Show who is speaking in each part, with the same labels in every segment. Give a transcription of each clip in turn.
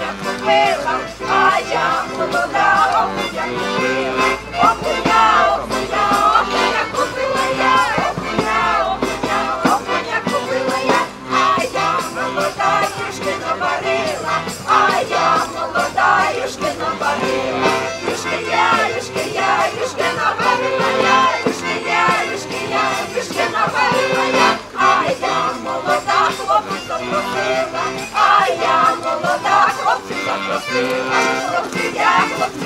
Speaker 1: jak moja,
Speaker 2: a ja. Thank
Speaker 3: you.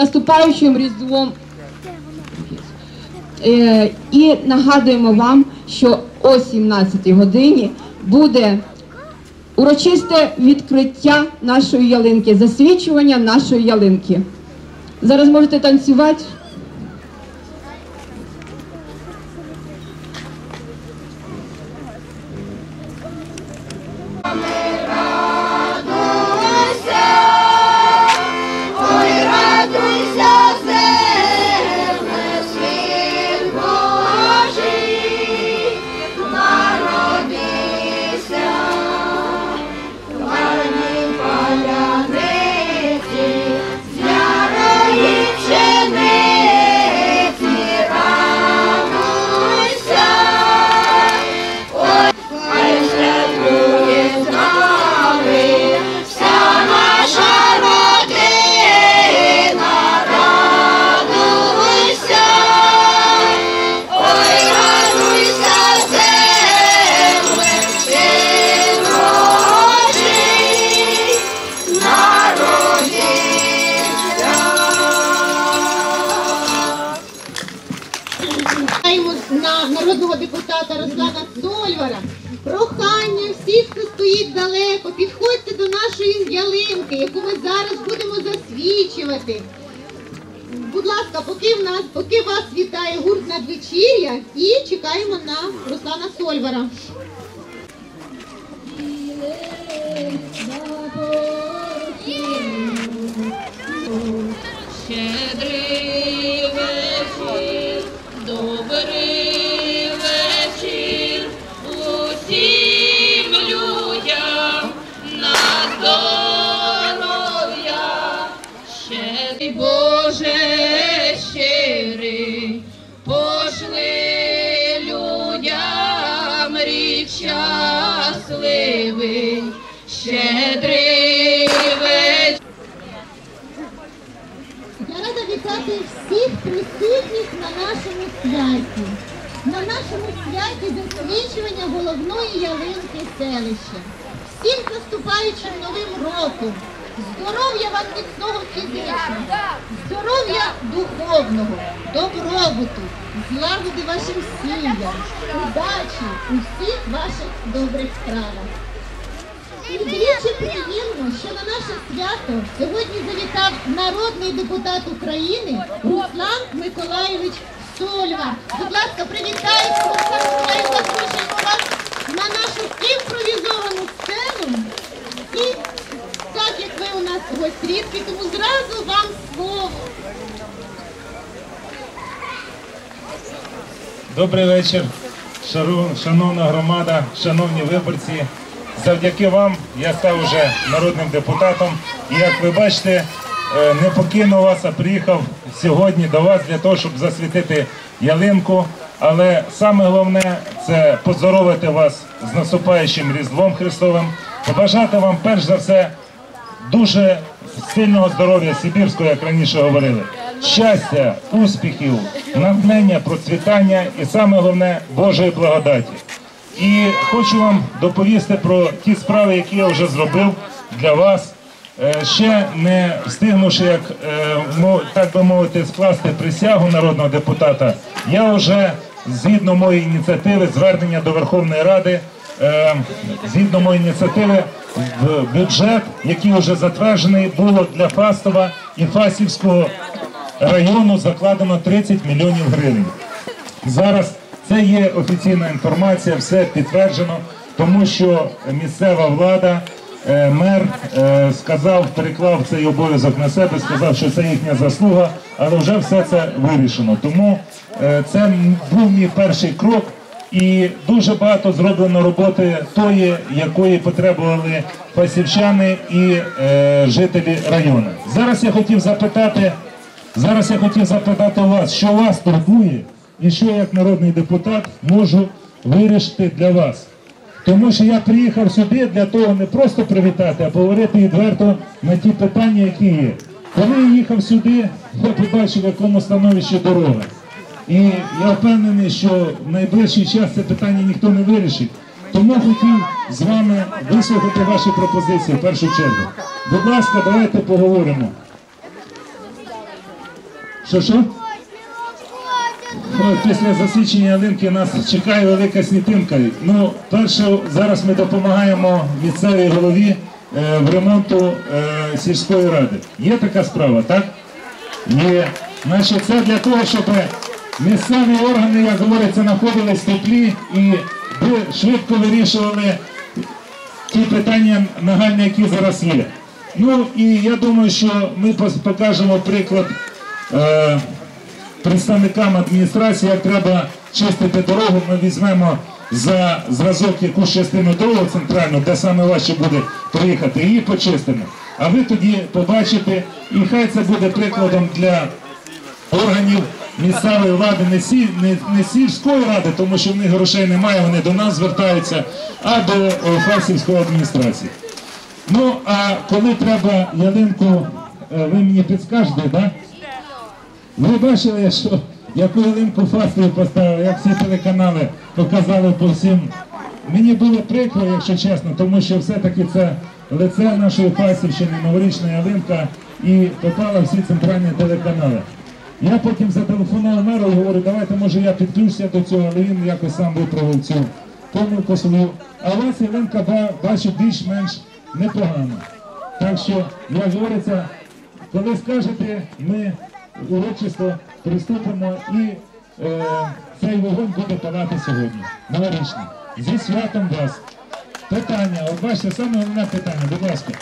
Speaker 3: наступаючим різдвом е, і нагадуємо вам, що о 17-й годині буде урочисте відкриття нашої ялинки, засвічування нашої ялинки. Зараз можете танцювати.
Speaker 4: Будь ласка, поки в нас, поки вас вітає гурт надвечір'я і чекаємо на Руслана Сольвара.
Speaker 5: Щедрий щасливий, щедрий вечір.
Speaker 4: Я рада вітати всіх присутніх на нашому святі, на нашому святі досвідчування головної ялинки селища. Всім наступаючим новим роком. Здоров'я вам міцного фізичного, здоров'я духовного, добробуту злагоди вашим сім'ям, удачі у всіх ваших добрих справах. І вдвічі приємно, що на наше свято сьогодні завітав народний депутат України Руслан Миколайович Сольвар. Будь ласка, привітайте вас на нашу імпровізовану сцену. І так як ви у нас гость рідкий, тому зразу вам слово.
Speaker 1: Добрий вечір, шановна громада, шановні виборці. Завдяки вам я став уже народним депутатом. І як ви бачите, е, не покинув вас, а приїхав сьогодні до вас для того, щоб засвітити ялинку. Але саме головне це поздоровити вас з наступаючим Різдвом Христовим, побажати вам перш за все дуже сильного здоров'я Сибірського, як раніше говорили. Щастя, успіхів, натхнення, процвітання і саме головне Божої благодаті. І хочу вам доповісти про ті справи, які я вже зробив для вас. Е, Ще не встигнувши, як е, так би мовити, скласти присягу народного депутата, я вже згідно моєї ініціативи, звернення до Верховної Ради, е, згідно моєї ініціативи, бюджет, який вже затверджений, було для Фастова і Фастівського району закладено 30 мільйонів гривень. Зараз це є офіційна інформація, все підтверджено, тому що місцева влада, е, мер е, сказав, переклав цей обов'язок на себе, сказав, що це їхня заслуга, але вже все це вирішено. Тому е, це був мій перший крок. І дуже багато зроблено роботи тої, якої потребували фасівчани і е, жителі району. Зараз я хотів запитати, зараз я хотів запитати вас, що вас турбує, і що я як народний депутат можу вирішити для вас. Тому що я приїхав сюди для того не просто привітати, а поговорити відверто на ті питання, які є. Коли я їхав сюди, я побачив, в якому становищі дорога. І я впевнений, що в найближчий час це питання ніхто не вирішить. Тому хотів з вами вислухати ваші пропозиції в першу чергу. Будь ласка, давайте поговоримо. Що що? Ой, Після засвідчення ялинки нас чекає велика снітинка. Ну, перше, зараз ми допомагаємо місцевій голові е, в ремонту е, сільської ради. Є така справа, так? Є. Значить, це для того, щоб місцеві органи, як говориться, знаходились в теплі і швидко вирішували ті питання нагальні, які зараз є. Ну і я думаю, що ми покажемо приклад е, представникам адміністрації, як треба чистити дорогу. Ми візьмемо за зразок якусь частину дороги центральну, де саме важче буде приїхати, її почистимо. А ви тоді побачите, і хай це буде прикладом для органів місцевої влади, не, сіль, не, не сільської ради, тому що в них грошей немає, вони до нас звертаються, а до е, Фасівської адміністрації. Ну, а коли треба ялинку, е, ви мені підскажете, так? Да? Ви бачили, що яку ялинку Фастові поставили, як всі телеканали показали по всім. Мені було прикро, якщо чесно, тому що все-таки це лице нашої Фастівщини, новорічна ялинка, і попала всі центральні телеканали. Я потім зателефонував меру і говорю, давайте може я підключуся до цього, але він якось сам виправив цю помилку свою. А у вас ялинка ба- бачу більш-менш непогана. Так що, як говориться, коли скажете, ми урочисто приступимо і е, цей вогонь буде палати сьогодні. Новорічний. Зі святом вас. Питання, от бачите, саме головне питання, будь ласка.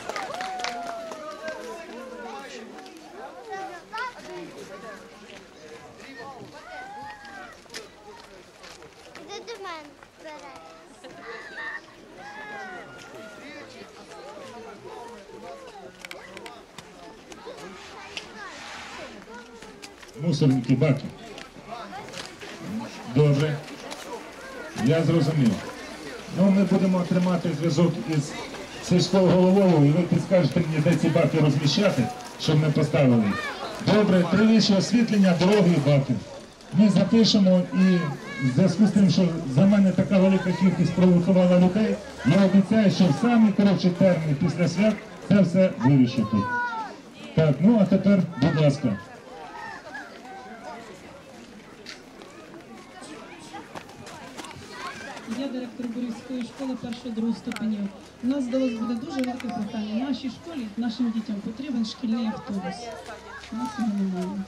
Speaker 1: Мусорники баки. Добре. Я зрозумів. Ну, ми будемо тримати зв'язок із сільською головою, і ви підскажете мені, де ці баки розміщати, щоб ми поставили. Добре, три освітлення, дороги і баки. ми запишемо і в зв'язку з тим, що за мене така велика кількість провокувала людей, я обіцяю, що в самі коротші терміни після свят це все вирішу тут. Так, ну а тепер, будь ласка.
Speaker 6: Школи першого другого ступенів. У нас вас буде дуже велике прохання. Нашій школі, нашим дітям потрібен шкільний автобус. Нас немає.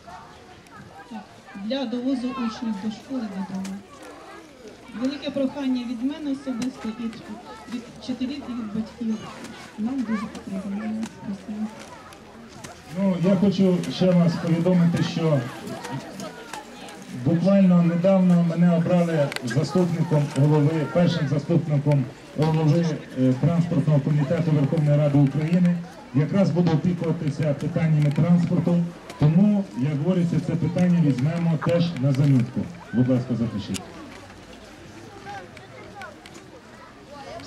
Speaker 6: Так, для довозу учнів до школи додому. Велике прохання від мене особисто і від вчителів і від батьків. Нам дуже потрібно.
Speaker 1: Ну, я хочу ще раз повідомити, що буквально недавно мене обрали заступником голови, першим заступником голови е, транспортного комітету Верховної Ради України. Якраз буду опікуватися питаннями транспорту, тому, як говориться, це питання візьмемо теж на замітку. Будь ласка, запишіть.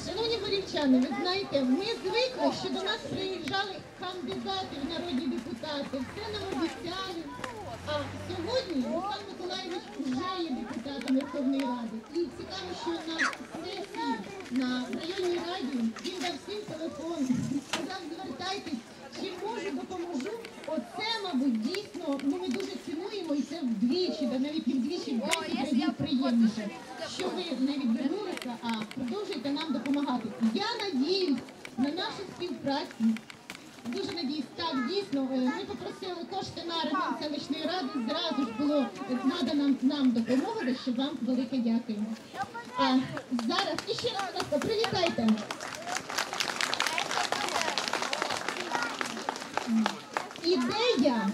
Speaker 4: Шановні борівчани, ви знаєте, ми звикли, що до нас приїжджали кандидати в народні депутати, все нам обіцяли. А сьогодні Руслан Миколаївич вже є депутатом Верховної Ради. І цікаво, що на сесії на районній раді він дав всім телефон, сказав, звертайтесь, чи можу, допоможу. Оце, мабуть, дійсно, ну ми дуже цінуємо і це вдвічі, да навіть не вдвічі, в 10 разів приємніше, що ви не відвернулися, а продовжуєте нам допомагати. Я надіюсь на нашу співпрацю. Дійсно. е, Ми попросили кошти на ремонт селищної ради. Зразу ж було е, надана нам допомога, що вам велике дякуємо. А зараз і ще раз, ласка, привітайте. Ідея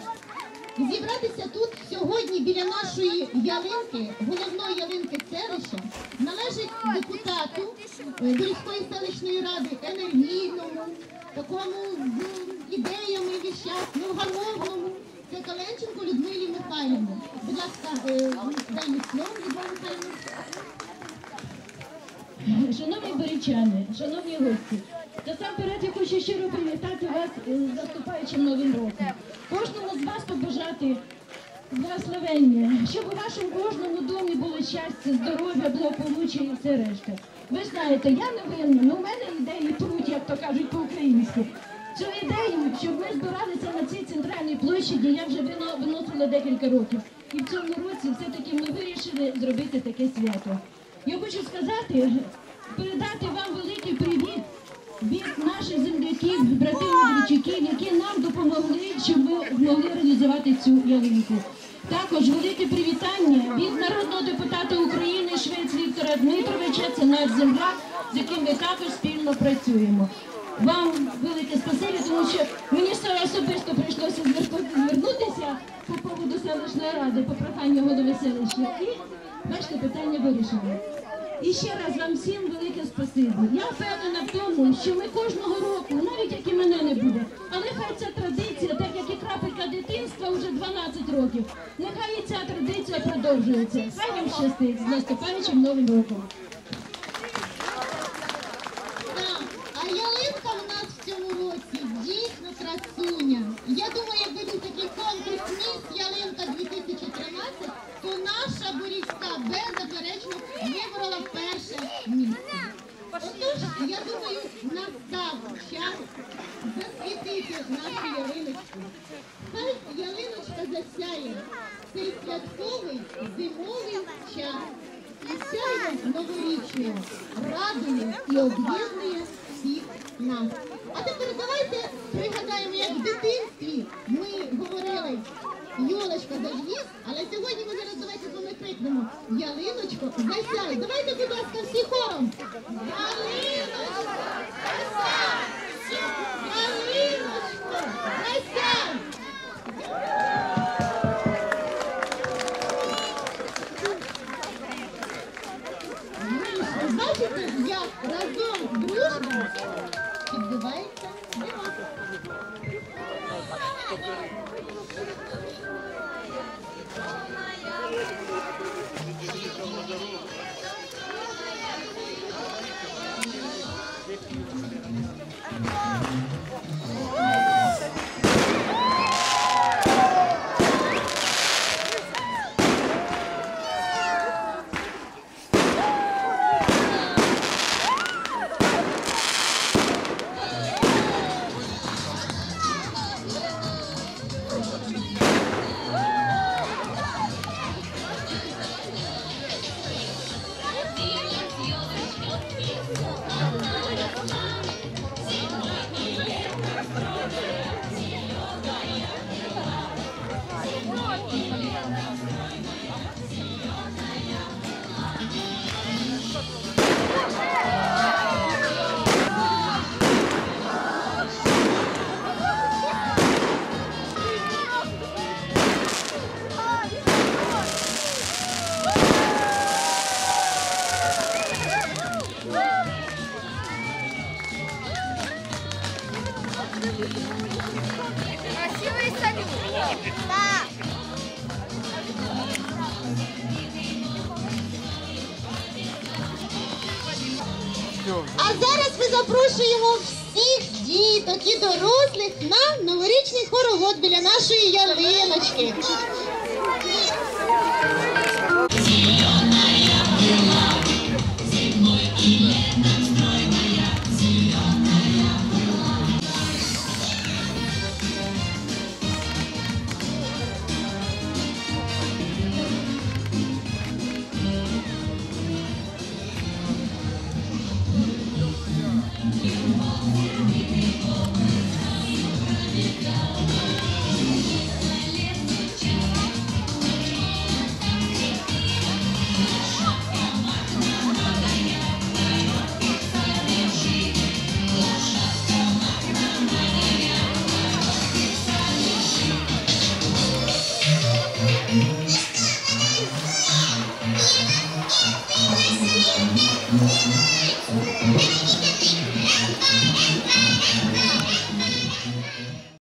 Speaker 4: зібратися тут сьогодні біля нашої ялинки, головної ялинки селища, належить депутату е, Борівської селищної ради енергійному, такому ідеями віщах, невгамовному. Це Каленченко Людмилі Михайлівні. Будь ласка, е, дай мені слово, Людмила Михайлівна.
Speaker 7: Шановні борічани, шановні гості, насамперед я хочу щиро привітати вас з наступаючим новим роком. Кожному з вас побажати благословення, щоб у вашому кожному домі було щастя, здоров'я, благополуччя і все решта. Ви знаєте, я не винна, але в мене ідеї пруть, як то кажуть по-українськи. Цю ідею, щоб ми збиралися на цій центральній площаді, я вже виносила декілька років. І в цьому році все-таки ми вирішили зробити таке свято. Я хочу сказати, передати вам великий привіт від наших земляків, братів Медведчуків, які нам допомогли, щоб ми змогли реалізувати цю ялинку. Також велике привітання від народного депутата України Швець Віктора Дмитровича, це наш земляк, з яким ми також спільно працюємо. Вам велике спасибі, тому що мені все особисто прийшлося звернутися по поводу селищної ради, по проханню голови селища. І бачите, питання вирішено. І ще раз вам всім велике спасибі. Я впевнена в тому, що ми кожного року, навіть як і мене не буде, але хай ця традиція, так як і крапелька дитинства вже 12 років, нехай і ця традиція продовжується. Хай вам щастить з наступаючим новим роком.
Speaker 4: Йолочка зажгіс, але сьогодні ми зараз давайте з вами крикнемо Ялиночко, засяй. Давайте, будь ласка, всі хором. Ялиночко, засяй! Ялиночко, засяй! Вийшло. Бачите, як разом дружно відбувається дива. А зараз ми запрошуємо всіх діток і дорослих на новорічний хоровод біля нашої ялиночки.